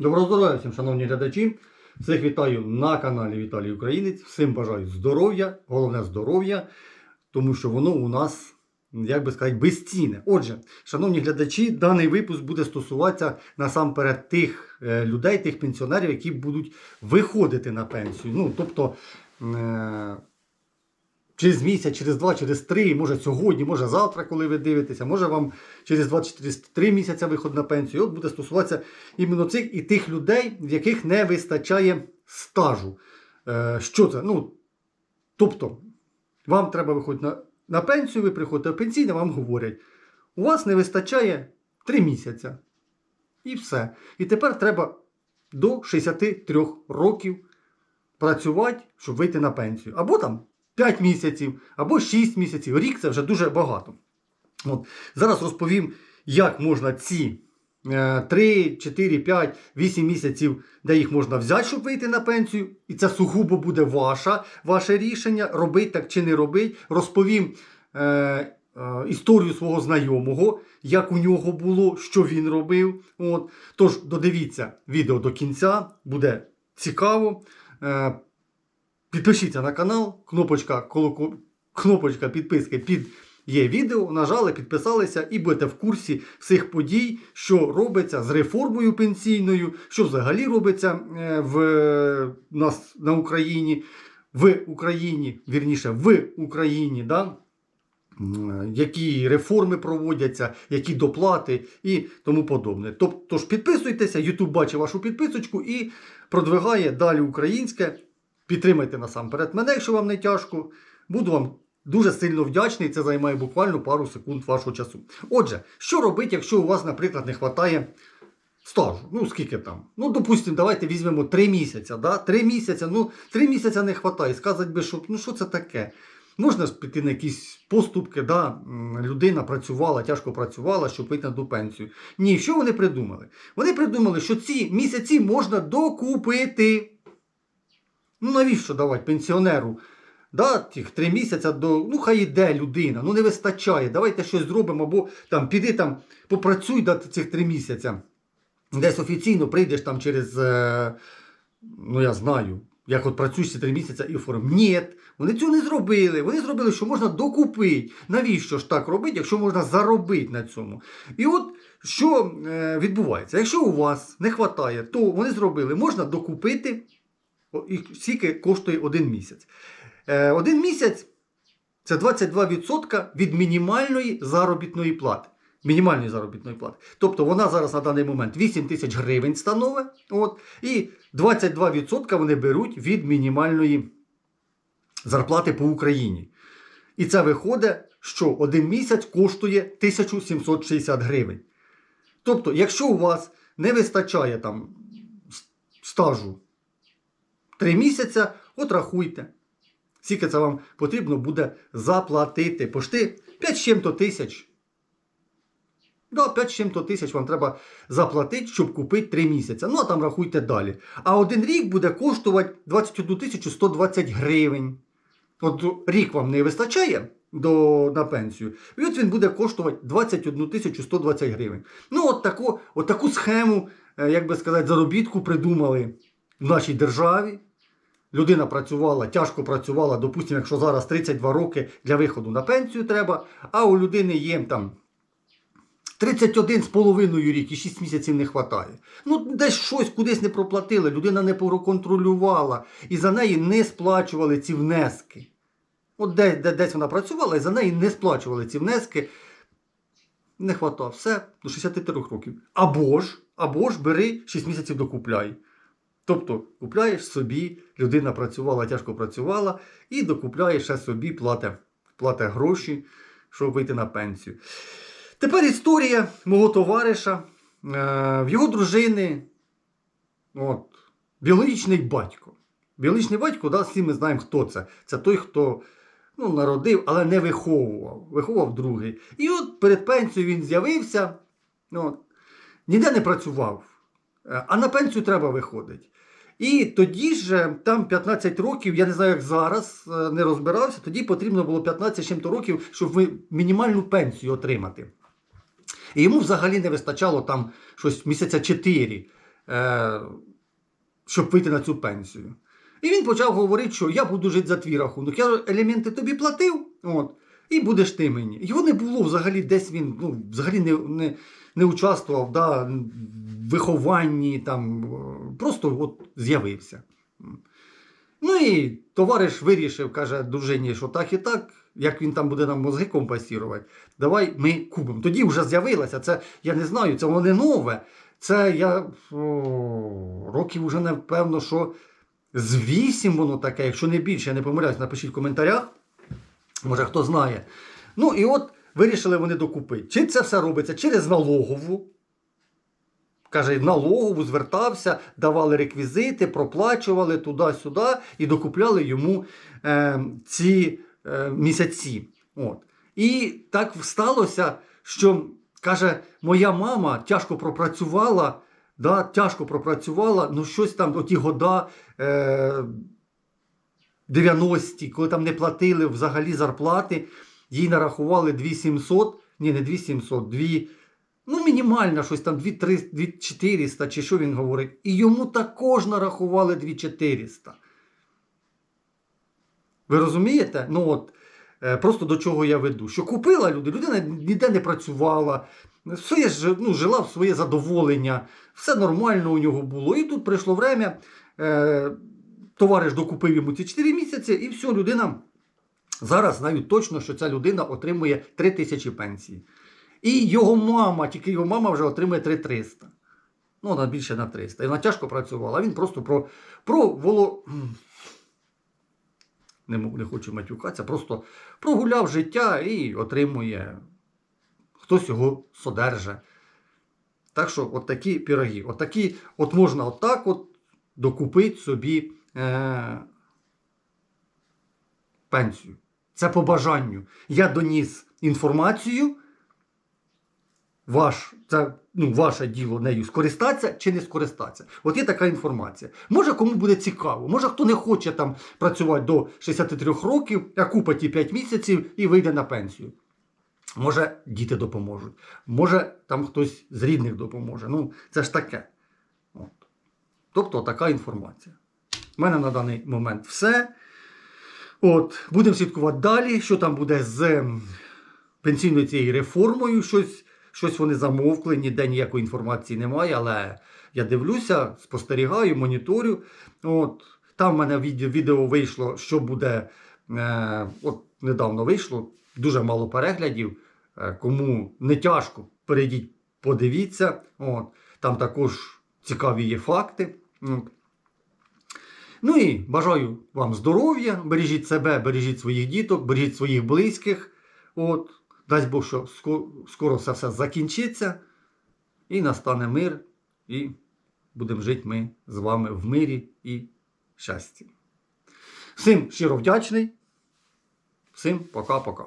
Доброго здоров'я всім, шановні глядачі. Всіх вітаю на каналі Віталій Українець. Всім бажаю здоров'я, головне здоров'я, тому що воно у нас, як би сказати, безцінне. Отже, шановні глядачі, даний випуск буде стосуватися насамперед тих е, людей, тих пенсіонерів, які будуть виходити на пенсію. Ну, тобто. Через місяць, через два, через три, може сьогодні, може завтра, коли ви дивитеся, може вам через 23 місяця виход на пенсію. От буде стосуватися іменно цих і тих людей, в яких не вистачає стажу. Е, що це? Ну, тобто, вам треба виходити на, на пенсію, ви приходите в пенсійне, вам говорять, у вас не вистачає 3 місяця. І все. І тепер треба до 63 років працювати, щоб вийти на пенсію. Або там 5 місяців, або 6 місяців. Рік це вже дуже багато. От. Зараз розповім, як можна ці е, 3, 4, 5, 8 місяців, де їх можна взяти, щоб вийти на пенсію. І це сугубо буде ваша, ваше рішення, робити так чи не робити. Розповім е, е, історію свого знайомого, як у нього було, що він робив. От. Тож додивіться відео до кінця, буде цікаво. Підпишіться на канал, кнопочка, колоко- кнопочка підписки під є відео, нажали, підписалися і будете в курсі всіх подій, що робиться з реформою пенсійною, що взагалі робиться е, в нас на Україні, в Україні, вірніше, в Україні. Да? Які реформи проводяться, які доплати і тому подобне. Тоб- Тож підписуйтеся, YouTube бачить вашу підписочку і продвигає далі українське. Підтримайте насамперед мене, якщо вам не тяжко. Буду вам дуже сильно вдячний. Це займає буквально пару секунд вашого часу. Отже, що робити, якщо у вас, наприклад, не вистачає стажу? Ну, скільки там? Ну, допустимо, давайте візьмемо 3 місяці. Да? 3 місяці, ну, 3 місяці не вистачає. Сказати би, що ну що це таке? Можна піти на якісь поступки, да? людина працювала, тяжко працювала, щоб вийти на пенсію. Ні, що вони придумали? Вони придумали, що ці місяці можна докупити. Ну навіщо давати пенсіонеру? Да, тих три місяці до. Ну, хай іде людина, ну не вистачає. Давайте щось зробимо, або там піди там, попрацюй да, цих три місяці. Десь офіційно прийдеш там через. Е, ну я знаю, як от працюєш ці три місяці і оформ. Ні, вони цього не зробили. Вони зробили, що можна докупити. Навіщо ж так робити, якщо можна заробити на цьому? І от що е, відбувається? Якщо у вас не вистачає, то вони зробили, можна докупити. І скільки коштує один місяць? Е, один місяць це 22% від мінімальної заробітної плати. Мінімальної заробітної плати. Тобто вона зараз на даний момент 8 тисяч гривень становить. От, і 22% вони беруть від мінімальної зарплати по Україні. І це виходить, що один місяць коштує 1760 гривень. Тобто, якщо у вас не вистачає там стажу 3 місяці, от рахуйте. Скільки це вам потрібно буде заплатити. Пошти 5 з чим-то тисяч. Да, 5 з чим-то тисяч вам треба заплатити, щоб купити 3 місяці. Ну, а там рахуйте далі. А один рік буде коштувати 21 тисячу 120 гривень. От рік вам не вистачає до, на пенсію, і от він буде коштувати 21 тисячу 120 гривень. Ну, от таку, от таку схему, е, як би сказати, заробітку придумали в нашій державі. Людина працювала, тяжко працювала, допустимо, якщо зараз 32 роки для виходу на пенсію треба, а у людини є там 31 з половиною рік і 6 місяців не вистачає. Ну, десь щось кудись не проплатили, людина не проконтролювала і за неї не сплачували ці внески. От де, де, десь вона працювала і за неї не сплачували ці внески. Не хватало, все до 63 років. Або ж, або ж бери 6 місяців докупляй. Тобто купляєш собі, людина працювала, тяжко працювала, і докупляєш ще собі, платить плати гроші, щоб вийти на пенсію. Тепер історія мого товариша, е, в його дружини, от, біологічний батько. Біологічний батько, да, всі ми знаємо, хто це. Це той, хто ну, народив, але не виховував. Виховував другий. І от перед пенсією він з'явився, от, ніде не працював. Е, А на пенсію треба виходити. І тоді ж там 15 років, я не знаю, як зараз, е, не розбирався, тоді потрібно було 15 чим-то років, щоб мінімальну пенсію отримати. І йому взагалі не вистачало там щось місяця 4 е, щоб вийти на цю пенсію. І він почав говорити, що я буду жити за твій рахунок. Я елементи тобі платив, от, і будеш ти мені. Його не було взагалі, десь він ну, взагалі не, не, не участвував да, в вихованні, там, просто от з'явився. Ну і товариш вирішив, каже дружині, що так і так, як він там буде нам мозги компасірувати, давай ми купимо. Тоді вже з'явилося, це я не знаю, це воно не нове. Це я о, років вже напевно, що з вісім воно таке, якщо не більше, я не помиляюсь, напишіть в коментарях. Може хто знає. Ну і от вирішили вони докупити. Чи це все робиться через налогову? Каже, налогову звертався, давали реквізити, проплачували туди-сюди і докупляли йому е, ці е, місяці. От. І так сталося, що каже, моя мама тяжко пропрацювала, да, тяжко пропрацювала, ну щось там, оті года. Е, 90-ті, коли там не платили взагалі зарплати, їй нарахували 2700, ні, не 2700, 2, ну мінімально щось там 2400 чи що він говорить. І йому також нарахували 2400. Ви розумієте? Ну от, е, просто до чого я веду. Що купила люди, людина ніде не працювала, своє, ж- ну, жила в своє задоволення, все нормально у нього було. І тут прийшло время. Е, товариш докупив йому ці 4 місяці, і все, людина зараз знаю точно, що ця людина отримує 3 тисячі пенсії. І його мама, тільки його мама вже отримує 3300. Ну, вона більше на 300. І вона тяжко працювала. А він просто про, про воло. Не, не хочу матюкатися, просто прогуляв життя і отримує. Хтось його содержа. Так що, от такі піроги. От, такі, от можна отак от докупити собі е, пенсію. Це по бажанню. Я доніс інформацію. Ваш, це ну, ваше діло нею скористатися чи не скористатися. От є така інформація. Може, кому буде цікаво, може хто не хоче там працювати до 63 років, а купить ті 5 місяців і вийде на пенсію. Може, діти допоможуть, може там хтось з рідних допоможе. Ну, це ж таке. От. Тобто така інформація. У мене на даний момент все. От, будемо слідкувати далі, що там буде з ем, пенсійною цією реформою. Щось, щось вони замовкли, ніде ніякої інформації немає, але я дивлюся, спостерігаю, моніторю. От, там в мене відео, вийшло, що буде. Е, от недавно вийшло, дуже мало переглядів. Е, кому не тяжко, перейдіть, подивіться. От, там також цікаві є факти. От. Ну і бажаю вам здоров'я, бережіть себе, бережіть своїх діток, бережіть своїх близьких. От, дасть Бог, що скоро, все, все закінчиться, і настане мир, і будемо жити ми з вами в мирі і щасті. Всім щиро вдячний. Всім пока-пока.